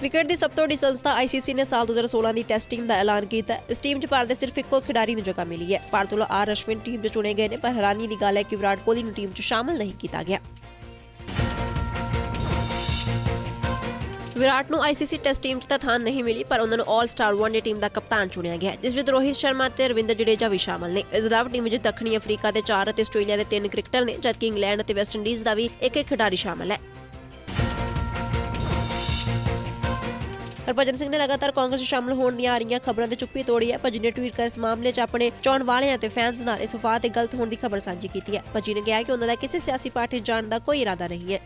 Cricket ਦੀ ਸਭ ਤੋਂ ਵੱਡੀ ਸੰਸਥਾ ICC ਨੇ ਸਾਲ 2016 ਦੀ ਟੈਸਟ ਟੀਮ ਦਾ ਐਲਾਨ ਕੀਤਾ। ਇਸ ਟੀਮ 'ਚ ਭਾਰਤ ਦੇ ਸਿਰਫ ਇੱਕੋ ਖਿਡਾਰੀ ਨੂੰ ਜਗ੍ਹਾ ਮਿਲੀ ਹੈ। ਭਾਰਤ ਵੱਲੋਂ ਆਰ ਅਸ਼ਵਿਨ ਟੀਮ 'ਚ ਚੁਣੇ ਗਏ ਨੇ, ਪਰ ਹੈਰਾਨੀ ਦੀ ਗੱਲ ਹੈ ਕਿ ਵਿਰਾਟ ਕੋਹਲੀ ਨੂੰ ਟੀਮ 'ਚ ਸ਼ਾਮਲ ਨਹੀਂ ਕੀਤਾ ਗਿਆ। ਵਿਰਾਟ ਨੂੰ ICC ਟੈਸਟ ਟੀਮ 'ਚ ਤਾਂ ਥਾਂ ਨਹੀਂ ਮਿਲੀ, ਪਰ ਉਹਨਾਂ ਨੂੰ all star one day team ਦਾ ਕਪਤਾਨ ਚੁਣਿਆ ਗਿਆ ਜਿਸ ਵਿੱਚ ਰੋਹਿਤ ਸ਼ਰਮਾ ਤੇ ਰਵਿੰਦਰ ਜਡੇਜਾ ਵੀ ਸ਼ਾਮਲ ਨੇ। ਇਸ ਇਲਾਵਾ ਟੀਮ ਵਿੱਚ ਦੱਖਣੀ ਅਫਰੀਕਾ ਦੇ 4 ਅਤੇ ਆਸਟ੍ਰੇਲੀਆ ਦੇ 3 ਕ੍ਰਿਕਟਰ ਨੇ, ਜਦਕਿ ਇੰਗਲੈਂਡ ਅਤੇ ਵੈਸਟ ਇੰਡੀਜ਼ ਦਾ ਵੀ ਇੱਕ ਇੱਕ ਖਿਡਾਰੀ ਸ਼ਾਮਲ ਹੈ। ਹਰਭਜਨ ਸਿੰਘ ਨੇ ਲਗਾਤਾਰ ਕਾਂਗਰਸ 'ਚ ਸ਼ਾਮਲ ਹੋਣ ਦੀਆਂ ਆ ਰਹੀਆਂ ਖਬਰਾਂ ਤੇ ਚੁੱਪੀ ਤੋੜੀ ਹੈ ਭੱਜੀ ਨੇ ਟਵੀਟ ਕਰ ਇਸ ਮਾਮਲੇ 'ਚ ਆਪਣੇ ਚਾਹਣ ਵਾਲਿਆਂ ਤੇ ਫੈਨਸ ਨਾਲ ਇਸ ਵਫਾਤ ਤੇ ਗਲਤ ਹੋਣ ਦੀ ਖਬਰ ਸਾਂਝੀ ਕੀਤੀ ਹੈ ਭੱਜੀ ਨੇ ਕਿਹਾ ਕਿ ਉਹਨਾਂ ਦਾ ਕਿਸੇ ਸਿਆਸੀ ਪਾਰਟੀ 'ਚ ਜਾਣ ਦਾ ਕੋਈ ਇਰਾਦਾ ਨਹੀਂ ਹੈ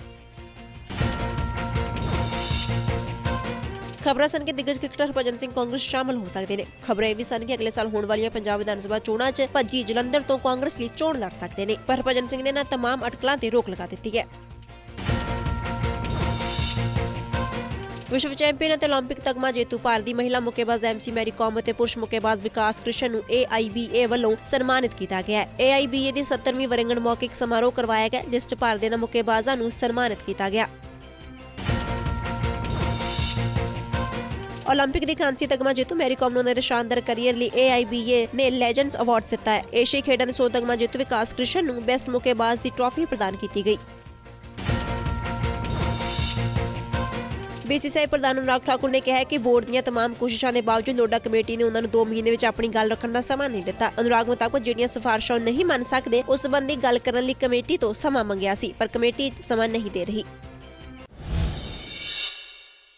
ਖਬਰਾਂ ਸਨ ਕਿ ਦਿੱਗਜ ਕ੍ਰਿਕਟਰ ਹਰਭਜਨ ਸਿੰਘ ਕਾਂਗਰਸ 'ਚ ਸ਼ਾਮਲ ਹੋ ਸਕਦੇ ਨੇ ਖਬਰਾਂ ਇਹ ਵੀ ਸਨ ਕਿ ਅਗਲੇ ਸਾਲ ਹੋਣ ਵਾਲੀਆਂ ਪੰਜਾਬ ਵਿਧਾਨ ਸਭਾ ਚੋਣਾਂ 'ਚ ਭੱਜੀ ਜਲੰਧਰ ਤੋਂ ਕਾਂਗਰਸ ਲਈ ਚੋਣ ਲੜ ਸਕਦੇ ਨੇ ਪਰ ਹਰਭਜਨ ਸਿੰਘ ਨੇ ਨਾ तमाम ਅਟਕਲਾਂ ਤੇ ਰੋਕ ਲਗਾ ਦਿੱਤੀ ਹੈ ਵਿਸ਼ਵ ਚੈਂਪੀਅਨ ਅਤੇ 올림픽 ਤਗਮਾ ਜੇਤੂ ਭਾਰਤੀ ਮਹਿਲਾ ਮੁੱਕੇਬਾਜ਼ ਐਮਸੀ ਮੈਰੀ ਕਾਮ ਅਤੇ ਪੁਰਸ਼ ਮੁੱਕੇਬਾਜ਼ ਵਿਕਾਸ ਕ੍ਰਿਸ਼ਨ ਨੂੰ AIBA ਵੱਲੋਂ ਸਨਮਾਨਿਤ ਕੀਤਾ ਗਿਆ ਹੈ AIBA ਦੀ 70ਵੀਂ ਵਰੰਗਣ ਮੌਕੇ ਇੱਕ ਸਮਾਰੋਹ ਕਰਵਾਇਆ ਗਿਆ ਜਿਸ 'ਚ ਭਾਰਤ ਦੇ ਮੁੱਕੇਬਾਜ਼ਾਂ ਨੂੰ ਸਨਮਾਨਿਤ ਕੀਤਾ ਗਿਆ 올림픽 ਦੀ ਕਾਂਸੀ ਤਗਮਾ ਜੇਤੂ ਮੈਰੀ ਕਾਮ ਨੂੰ ਉਹਨਾਂ ਦੇ ਸ਼ਾਨਦਾਰ ਕੈਰੀਅਰ ਲਈ AIBA ਨੇ ਲੈਜੈਂਡਸ ਅਵਾਰਡ ਦਿੱਤਾ ਹੈ ਏਸ਼ੀਆਈ ਖੇਡਾਂ ਦੇ ਸੋ ਤਗਮਾ ਜੇਤੂ ਵਿਕਾਸ ਕ੍ਰਿਸ਼ਨ ਨੂੰ ਬੈਸਟ ਮੁੱਕੇਬਾਜ਼ ਦੀ ਟਰਾਫੀ ਪ੍ਰਦਾਨ ਕੀਤੀ ਗਈ ਬੀਸੀਸੀਆਈ ਪ੍ਰਧਾਨ ਅਨੁਰਾਗ ਠਾਕੁਰ ਨੇ ਕਿਹਾ ਹੈ ਕਿ ਬੋਰਡ ਦੀਆਂ तमाम ਕੋਸ਼ਿਸ਼ਾਂ ਦੇ ਬਾਵਜੂਦ ਲੋਡਾ ਕਮੇਟੀ ਨੇ ਉਹਨਾਂ ਨੂੰ 2 ਮਹੀਨੇ ਵਿੱਚ ਆਪਣੀ ਗੱਲ ਰੱਖਣ ਦਾ ਸਮਾਂ ਨਹੀਂ ਦਿੱਤਾ ਅਨੁਰਾਗ ਮੁਤਾਬਕ ਜਿਹੜੀਆਂ ਸਿਫਾਰਸ਼ਾਂ ਉਹ ਨਹੀਂ ਮੰਨ ਸਕਦੇ ਉਸ ਸੰਬੰਧੀ ਗੱਲ ਕਰਨ ਲਈ ਕਮੇਟੀ ਤੋਂ ਸਮਾਂ ਮੰਗਿਆ ਸੀ ਪਰ ਕਮੇਟੀ ਸਮਾਂ ਨਹੀਂ ਦੇ ਰਹੀ